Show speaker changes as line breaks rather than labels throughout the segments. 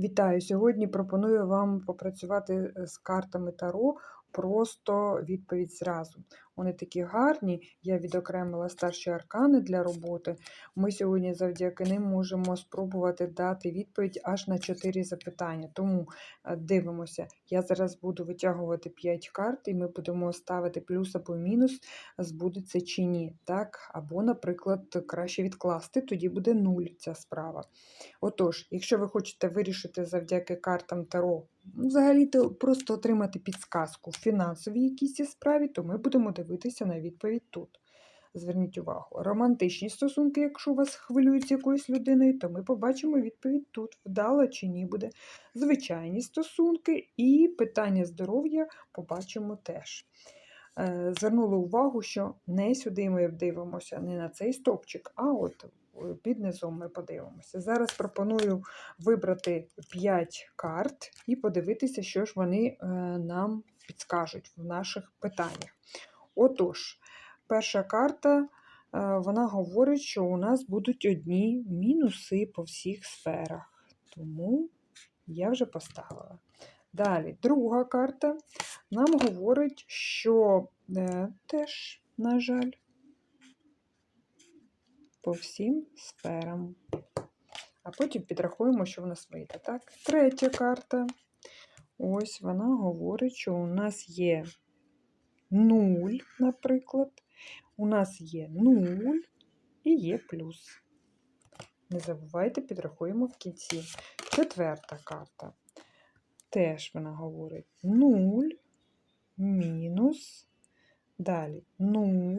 Вітаю! Сьогодні пропоную вам попрацювати е, з картами Таро просто відповідь зразу. Вони такі гарні, я відокремила старші аркани для роботи. Ми сьогодні завдяки ним можемо спробувати дати відповідь аж на 4 запитання. Тому е, дивимося, я зараз буду витягувати 5 карт, і ми будемо ставити плюс або мінус, збудеться чи ні. Так? Або, наприклад, краще відкласти, тоді буде 0 ця справа. Отож, якщо ви хочете вирішити завдяки картам Таро, ну, взагалі-то просто отримати підсказку в фінансовій якійсь справі, то ми будемо дивитися на відповідь тут. Зверніть увагу, романтичні стосунки, якщо вас хвилюють з якоюсь людиною, то ми побачимо відповідь тут, вдала чи ні буде. Звичайні стосунки і питання здоров'я побачимо теж. Е, Звернули увагу, що не сюди ми дивимося, не на цей стовпчик, а от під низом ми подивимося. Зараз пропоную вибрати 5 карт і подивитися, що ж вони е, нам підскажуть в наших питаннях. Отож, перша карта. е, Вона говорить, що у нас будуть одні мінуси по всіх сферах. Тому я вже поставила. Далі, друга карта нам говорить, що е, теж, на жаль, по всім сферам. А потім підрахуємо, що в нас вийде. Так? Третя карта. Ось вона говорить, що у нас є 0, наприклад. У нас є 0 і є плюс. Не забувайте, підрахуємо в кінці. Четверта карта. Теж вона говорить 0, мінус, далі 0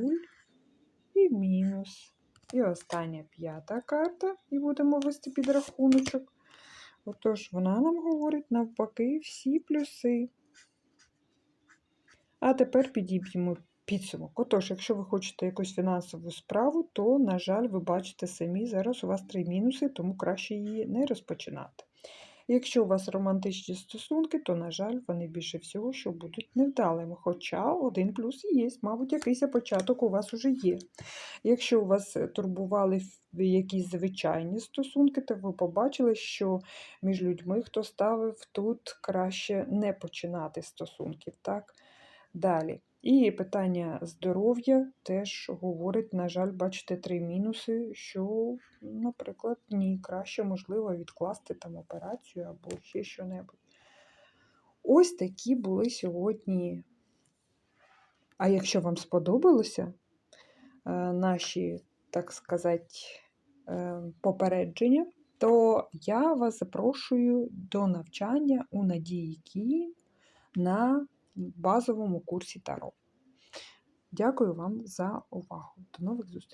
і мінус. І остання п'ята карта, і будемо вести підрахуночок. Отож, вона нам говорить навпаки всі плюси. А тепер підіб'ємо підсумок. Отож, якщо ви хочете якусь фінансову справу, то, на жаль, ви бачите самі, зараз у вас три мінуси, тому краще її не розпочинати. Якщо у вас романтичні стосунки, то, на жаль, вони більше всього, що будуть невдалими. Хоча один плюс є, мабуть, якийсь початок у вас уже є. Якщо у вас е, турбували якісь звичайні стосунки, то ви побачили, що між людьми, хто ставив тут, краще не починати стосунків. Так? Далі. І питання здоров'я теж говорить, на жаль, бачите, три мінуси, що, наприклад, ні, краще, можливо, відкласти там операцію або ще що-небудь. Ось такі були сьогодні. А якщо вам сподобалося е, наші, так сказати, е, попередження, то я вас запрошую до навчання у Надії Київ на базовому курсі Таро. Дякую вам за увагу. До нових зустрічей!